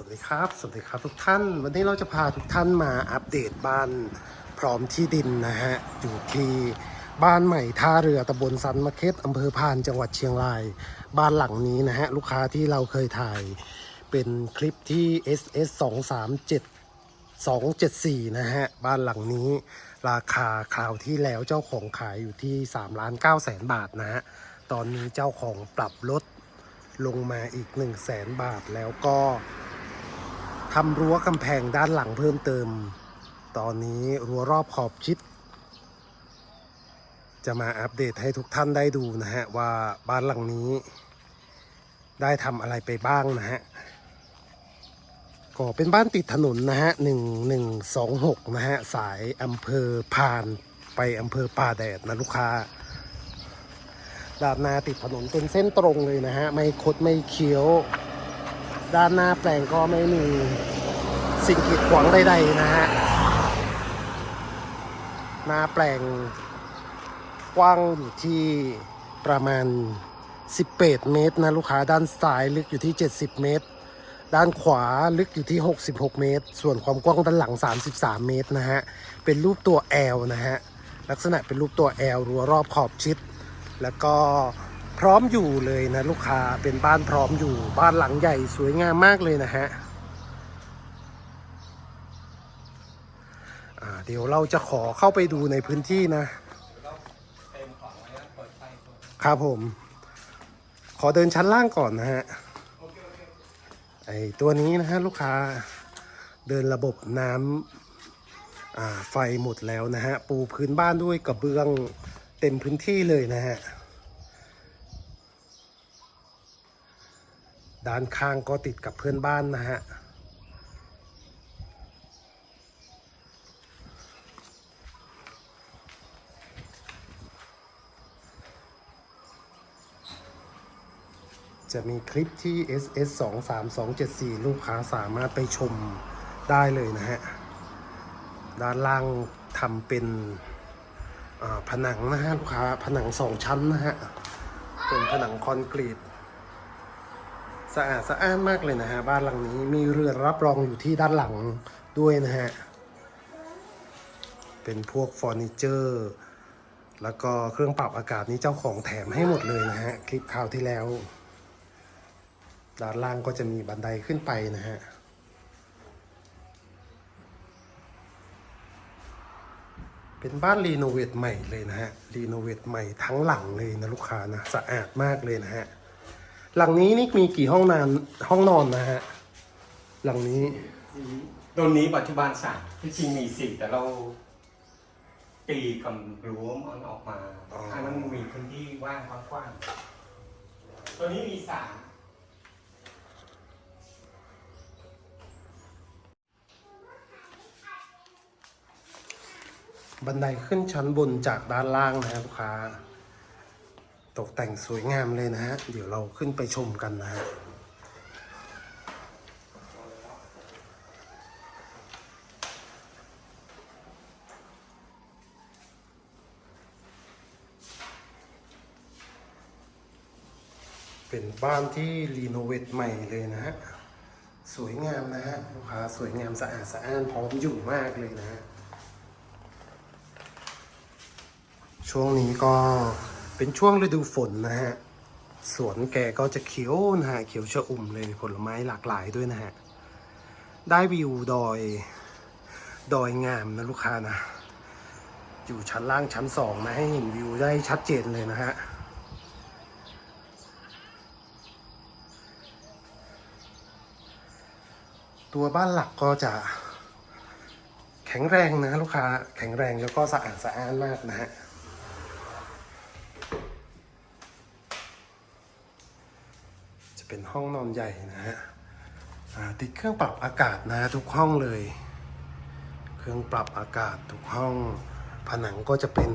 วัสดีครับ สวัสดีครับทุกท่าน วันนี้เราจะพาทุกท่านมาอัปเดตบ้านพร้อมที่ดินนะฮะ อยู่ที่บ้านใหม่ท่าเรือตำบลสันมะเค็ดอำเภอพานจังหวัดเชียงราย บ้านหลังนี้นะฮะ ลูกค้าที่เราเคยถ่ายเป็นคลิปที่ SS 237 274 นะฮะ บ้านหลังนี้ราคาคราวที่แล้วเจ้าของขายอยู่ที่3ล้าน9แสนบาทนะฮะ ตอนนี้เจ้าของปรับลดลงมาอีก 1 0 0 0 0แสนบาทแล้วก็ ทำรั้วกำแพงด้านหลังเพิ่มเติม ตอนนี้รั้วรอบขอบชิด จะมาอัปเดตให้ทุกท่านได้ดูนะฮะ ว่าบ้านหลังนี้ ได้ทำอะไรไปบ้างนะฮะก็เป็นบ้านติดถนนนะฮะหนึ่งหนึ่งสองหกนะฮะ สายอำเภอพานไปอำเภอป่าแดดนะลูกค้าด้านหน้าติดถนนเป็นเส้นตรงเลยนะฮะ ไม่คดไม่เคี้ยว ด้านหน้าแปลงก็ไม่มีสิ่งกีดขวางใดๆนะฮะ หน้าแปลงกว้างอยู่ที่ประมาณ 18 เมตรนะลูกค้าด้านซ้ายลึกอยู่ที่ 70 เมตร ด้านขวาลึกอยู่ที่ 66 เมตร ส่วนความกว้างด้านหลัง 33 เมตรนะฮะ เป็นรูปตัว L นะฮะ ลักษณะเป็นรูปตัว L รั้วรอบขอบชิด แล้วก็ พร้อมอยู่เลยนะลูกค้าเป็นบ้านพร้อมอยู่ บ้านหลังใหญ่สวยงามมากเลยนะฮะเดี๋ยวเราจะขอเข้าไปดูในพื้นที่นะ ครับผม ขอเดินชั้นล่างก่อนนะฮะไอตัวนี้นะฮะลูกค้าเดินระบบน้ำไฟหมดแล้วนะฮะ ปูพื้นบ้านด้วยกระเบื้องเต็มพื้นที่เลยนะฮะ ด้านข้างก็ติดกับเพื่อนบ้านนะฮะจะมีคลิปที่ SS 2 3 2 7 4 ลูกค้าสามารถไปชมได้เลยนะฮะ ด้านล่างทำเป็นผนังนะฮะลูกค้าผนังสองชั้นนะฮะ เป็นผนังคอนกรีต สะอาดสะอ้านมากเลยนะฮะบ้านหลังนี้มีเรือนรับรองอยู่ที่ด้านหลังด้วยนะฮะ เป็นพวกเฟอร์นิเจอร์ แล้วก็เครื่องปรับอากาศนี้เจ้าของแถมให้หมดเลยนะฮะ คลิปคราวที่แล้ว ด้านล่างก็จะมีบันไดขึ้นไปนะฮะเป็นบ้านรีโนเวทใหม่เลยนะฮะ รีโนเวทใหม่ทั้งหลังเลยนะลูกค้านะ สะอาดมากเลยนะฮะ หลังนี้นี่มีกี่ห้องนอนห้องนอนนะฮะ หลังนี้ ตรงนี้ปัจจุบันสามที่จริงมีสี่แต่เราตีกับรั้วมันออกมาอ๋อให้มันมีพื้นที่ว่างกว้างๆตัวนี้มีสามบันไดขึ้นชั้นบนจากด้านล่างนะฮะลูกค้า ตกแต่งสวยงามเลยนะฮะ เดี๋ยวเราขึ้นไปชมกันนะฮะเป็นบ้านที่รีโนเวทใหม่เลยนะฮะ สวยงามนะฮะลูกค้าสวยงามสะอาดสะอ้านพร้อมอยู่มากเลยนะฮะ ช่วงนี้ก็ เป็นช่วงฤดูฝนนะฮะ สวนแกก็จะเขียวนะฮะ เขียวชอุ่มเลยผลไม้หลากหลายด้วยนะฮะ ได้วิวดอยดอยงามนะลูกค้านะ อยู่ชั้นล่างชั้นสองนะให้เห็นวิวได้ชัดเจนเลยนะฮะตัวบ้านหลักก็จะแข็งแรงนะลูกค้าแข็งแรงแล้วก็สะอาดสะอ้านมากนะฮะ จะ เป็นห้องนอนใหญ่นะฮะติดเครื่องปรับอากาศนะทุกห้องเลย เครื่องปรับอากาศทุกห้อง ผนังก็จะเป็น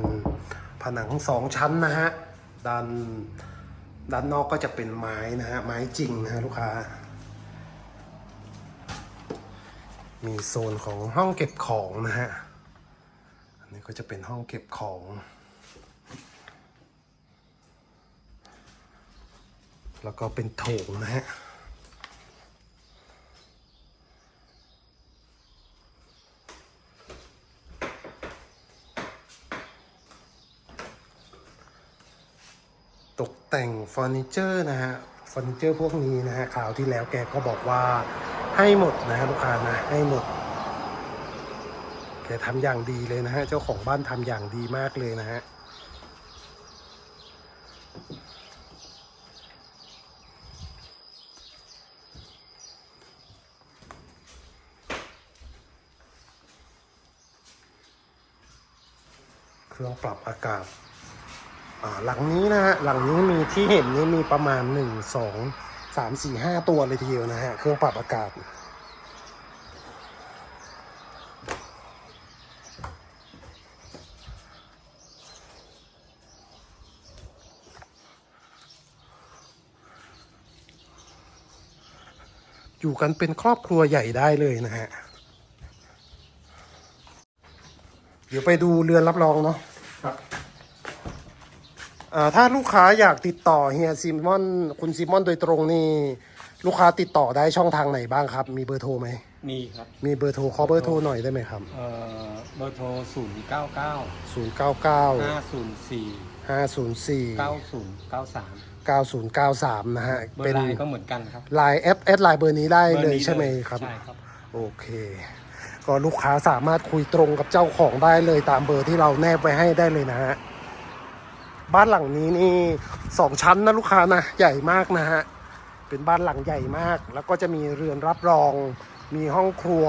ผนังสองชั้นนะฮะด้านด้านนอกก็จะเป็นไม้นะฮะไม้จริงนะฮะลูกค้า มีโซนของห้องเก็บของนะฮะอันนี้ก็จะเป็นห้องเก็บของ แล้วก็เป็นโถงนะฮะตกแต่งเฟอร์นิเจอร์นะฮะเฟอร์นิเจอร์พวกนี้นะฮะคราวที่แล้วแกก็บอกว่าให้หมดนะฮะลูกค้านะให้หมด แกทำอย่างดีเลยนะฮะ เจ้าของบ้านทำอย่างดีมากเลยนะฮะ เครื่องปรับอากาศอ่าหลังนี้นะฮะหลังนี้มีที่เห็นนี่มีประมาณหนึ่งสองสามสี่ห้าตัวเลยทีเดียวนะฮะเครื่องปรับอากาศอยู่กันเป็นครอบครัวใหญ่ได้เลยนะฮะ เดี๋ยวไปดูเรือนรับรองเนาะครับอ่าถ้าลูกค้าอยากติดต่อเฮียซิมอนคุณซิมอนโดยตรงนี่ลูกค้าติดต่อได้ช่องทางไหนบ้างครับ มีเบอร์โทรไหมมีครับมีเบอร์โทรขอเบอร์โทรหน่อยได้ไหมครับเอ่อเบอร์โทร 0 9 9 0 9 9 5 0 4 5 0 4 9 0 9 3 9 0 9 3 นะฮะเบอเป็นร์ไลน์ก็เหมือนกันครับไลน์แอปแอดไลน์เบอร์นี้ได้บอร์เลยนี้ใช่ไหมครับ ใช่ครับ โอเค ก็ลูกค้าสามารถคุยตรงกับเจ้าของได้เลยตามเบอร์ที่เราแนบไว้ให้ได้เลยนะฮะบ้านหลังนี้นี่สองชั้นนะลูกค้านะใหญ่มากนะฮะเป็นบ้านหลังใหญ่มาก แล้วก็จะมีเรือนรับรอง มีห้องครัว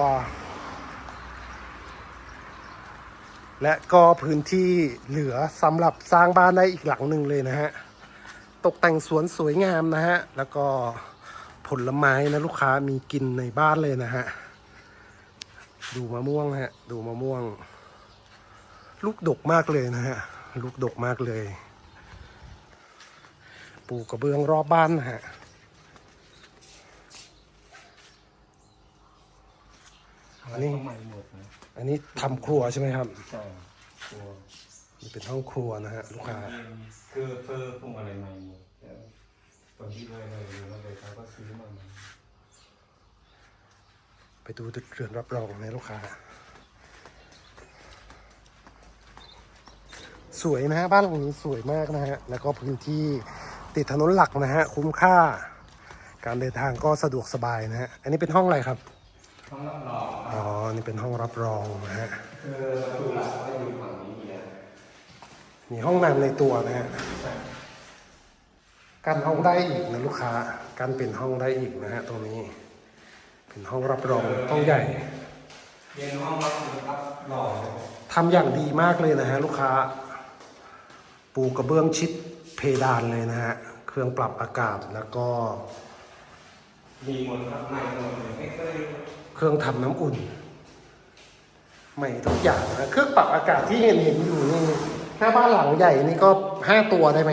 และก็พื้นที่เหลือสำหรับสร้างบ้านได้อีกหลังหนึ่งเลยนะฮะตกแต่งสวนสวยงามนะฮะแล้วก็ผลไม้นะลูกค้ามีกินในบ้านเลยนะฮะ ดูมะม่วงฮะ ดูมะม่วง ลูกดกมากเลยนะฮะ ลูกดกมากเลยปลูกกระเบื้องรอบบ้านนะฮะอันนี้ใหม่หมดนะอันนี้ทำครัวใช่ไหมครับใช่ตัวนี่เป็นห้องครัวนะฮะลูกค้าคือเฟอร์พวงอะไรใหม่หมดแต่ตอนที่เลยเลยเลยเลยเขาก็ซื้อมาใหม่ ไปดูตึกเรือนรับรองนะลูกค้า สวยนะฮะบ้านหลังนี้สวยมากนะฮะ แล้วก็พื้นที่ติดถนนหลักนะฮะ คุ้มค่า การเดินทางก็สะดวกสบายนะฮะ อันนี้เป็นห้องอะไรครับต้องรับรอง อ๋อ นี่เป็นห้องรับรองนะฮะคือประตูหลักก็อยู่ฝั่งนี้อยู่แล้วมีห้องน้ำในตัวนะฮะกันห้องได้อีกนะลูกค้า กันเป็นห้องได้อีกนะฮะตรงนี้ เป็นห้องรับรองห้องใหญ่เรียนห้องรับรับรองทำอย่างดีมากเลยนะฮะลูกค้า ปูกระเบื้องชิดเพดานเลยนะฮะ เครื่องปรับอากาศแล้วก็ มีหมดครับใหม่หมดเลยไม่เคยเครื่องทำน้ำอุ่น ใหม่ทุกอย่างนะเครื่องปรับอากาศที่เห็นเห็นอยู่นี่ถ้าบ้านหลังใหญ่นี่ก็ห้าตัวได้ไหม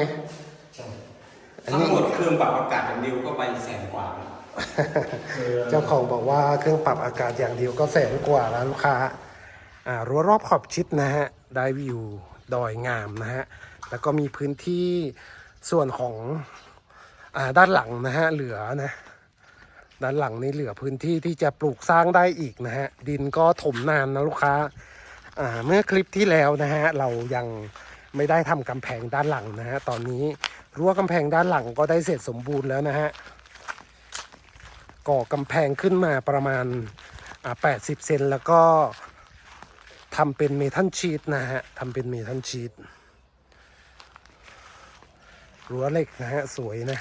อันทั้นี้งหมดเครื่องปรับอากาศอย่างเดียวก็ไปแสนกว่าแล้ว เจ้าของบอกว่าเครื่องปรับอากาศอย่างเดียวก็แสนกว่าแล้วลูกค้าอ่ารั้วรอบขอบชิดนะฮะได้วิวดอยงามนะฮะแล้วก็มีพื้นที่ส่วนของอ่าด้านหลังนะฮะเหลือนะด้านหลังนี่เหลือพื้นที่ที่จะปลูกสร้างได้อีกนะฮะดินก็ถมนานนะลูกค้าอ่าเมื่อคลิปที่แล้วนะฮะเรายังไม่ได้ทำกำแพงด้านหลังนะฮะตอนนี้รั้วกำแพงด้านหลังก็ได้เสร็จสมบูรณ์แล้วนะฮะ ก่อกำแพงขึ้นมาประมาณ 80 เซนแล้วก็ทำเป็นเมทัลชีตนะฮะทำเป็นเมทัลชีตรั้วเหล็กนะฮะ สวยนะ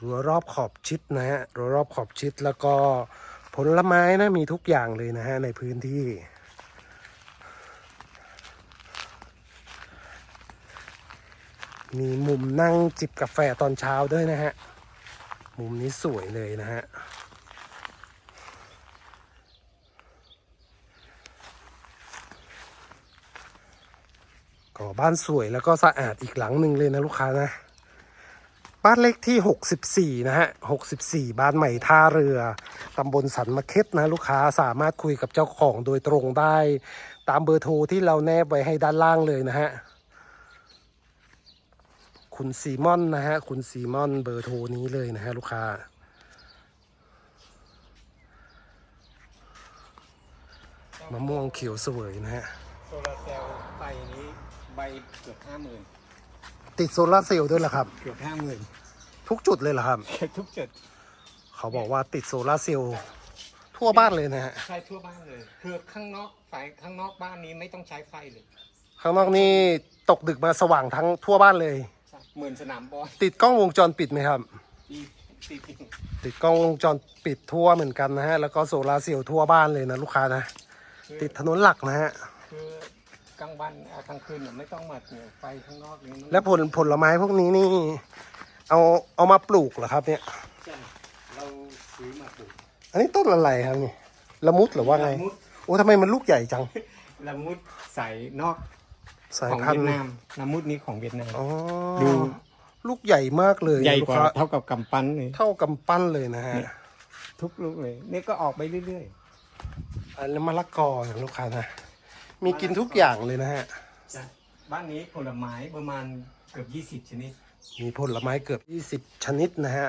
รั้วรอบขอบชิดนะฮะรั้วรอบขอบชิดแล้วก็ผลไม้นะมีทุกอย่างเลยนะฮะในพื้นที่ มีมุมนั่งจิบกาแฟตอนเช้าด้วยนะฮะ มุมนี้สวยเลยนะฮะ ก็บ้านสวยแล้วก็สะอาดอีกหลังหนึ่งเลยนะลูกค้านะ บ้านเลขที่ 64 นะฮะ 64 บ้านใหม่ท่าเรือ ตำบลสันมะเข็ดนะลูกค้าสามารถคุยกับเจ้าของโดยตรงได้ ตามเบอร์โทรที่เราแนบไว้ให้ด้านล่างเลยนะฮะ คุณซีมอนนะฮะ คุณซีมอนเบอร์โทรนี้เลยนะฮะลูกค้า มะม่วงเขียวเสวยนะฮะ โซลาร์เซลล์ไฟนี้ใบใบเกือบห้าหมื่นติดโซลาร์เซลล์ด้วยเหรอครับ เกือบห้าหมื่นทุกจุดเลยเหรอครับ ทุกจุดเขาบอกว่าติดโซลาร์เซลล์ทั่วบ้านเลยนะฮะ ใช้ทั่วบ้านเลย คือข้างนอกไฟข้างนอกบ้านนี้ไม่ต้องใช้ไฟเลย ข้างนอกนี่ตกดึกมาสว่างทั้งทั่วบ้านเลยใช่เหมือนสนามบอลติดกล้องวงจรปิดไหมครับ ตีตีตีติดกล้องวงจรปิดทั่วเหมือนกันนะฮะ แล้วก็โซลาร์เซลล์ทั่วบ้านเลยนะลูกค้านะติดถนนหลักนะฮะ คือกลางวันอะกลางคืนเนี่ยไม่ต้องมาเนี่ยไฟข้างนอกนี้มันและผลผลไม้พวกนี้นี่ เอาเอามาปลูกเหรอครับเนี่ย ใช่เราซื้อมาปลูกอันนี้ต้นอะไรครับนี่ละมุดหรือว่าไง ละมุดโอ้ทำไมมันลูกใหญ่จัง ละมุดใส่นอก สายของพันเวียธุ์ดนามละมุดนี้ของเวียดนาม อ๋อดู ลูกใหญ่มากเลยใหญ่กว่าลูค้เท่ากับกำปั้นเลย เท่ากำปั้นเลยนะฮะ เนี่ย ทุกลูกเลย นี่ก็ออกไปเรื่อยอันนี้มะละกออย่างลูกค้านะ มีกินทุกอย่างเลยนะฮะ ๆจ้ะบ้านนี้ผลไม้ประมาณเกือบยี่สิบ20ชนิด มีผลไม้เกือบ 20 ชนิดนะฮะ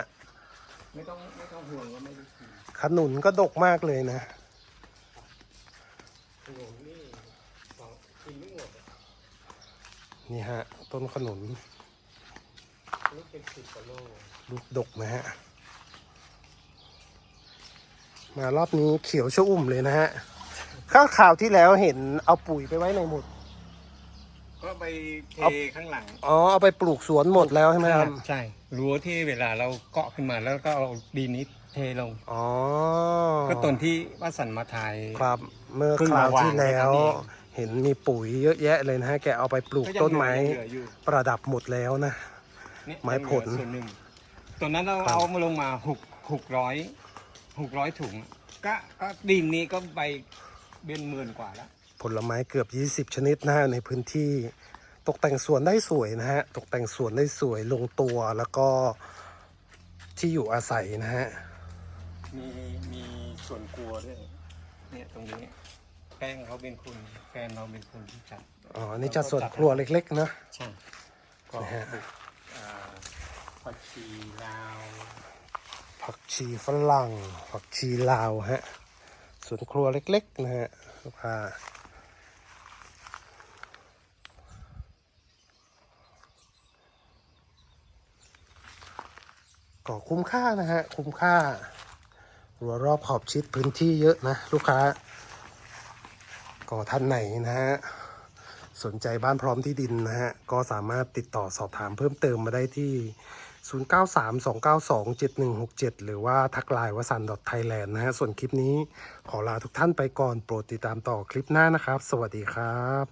ไม่ต้องไม่ต้องห่วงว่าไม่ได้กินขนุนก็ดกมากเลยนะขนมนี่สองกินไม่หมดอะ นี่ฮะ ต้นขนุนลูกเป็นสิบกว่าโลลูกดกนะฮะ มารอบนี้เขียวชอุ่มเลยนะฮะ ข้าวข่าวที่แล้วเห็นเอาปุ๋ยไปไว้ในหมุดก็ไปเทเอาข้างหลัง อ๋อ เอาไปปลูกสวนหมดแล้วใช่ไหมครับ ใช่รั้วที่เวลาเราเกาะขึ้นมาแล้วก็เอาดินนี้เทลง อ๋อ ก็ต้นที่วัดสันมาทายครับ เมื่อเพิ่งคราวมาวางที่แล้วแค่นั้นเองเห็นมีปุ๋ยเยอะแยะเลยนะฮะแกเอาไปปลูกก็ยังต้นไม้เหลืออยู่ประดับหมดแล้วนะเนี่ยไม้ผล ยังเหลือส่วนหนึ่งตอนนั้นเราครับเอามาลงมาหกหกร้อยหกร้อยถุง ก็ก็ดินนี้ก็ไปเป็นหมื่นกว่าแล้ว ผลไม้เกือบ 20 ชนิดนะฮะในพื้นที่ตกแต่งสวนได้สวยนะฮะ ตกแต่งสวนได้สวยลงตัวแล้วก็ที่อยู่อาศัยนะฮะ มีมีส่วนกลัวด้วย เนี่ยตรงนี้ แป้งเขาเป็นคนแฟนเราเป็นคนที่จัด อ๋อนี่จะส่วนครัวเล็กๆนะ ใช่ก็นะฮะ ปลูกอ่าผักชีลาวผักชีฝรั่ง ผักชีลาวฮะสวนครัวเล็กๆนะฮะลูกค้าก็คุ้มค่านะฮะ คุ้มค่า รัวรอบขอบชิดพื้นที่เยอะนะ ลูกค้า ก็ท่านไหนนะฮะสนใจบ้านพร้อมที่ดินนะฮะก็สามารถติดต่อสอบถามเพิ่มเติมมาได้ที่ 0932927167 หรือว่าทักไลน์วสันดอทไทยแลนด์นะฮะส่วนคลิปนี้ขอลาทุกท่านไปก่อนโปรดติดตามต่อคลิปหน้านะครับ สวัสดีครับ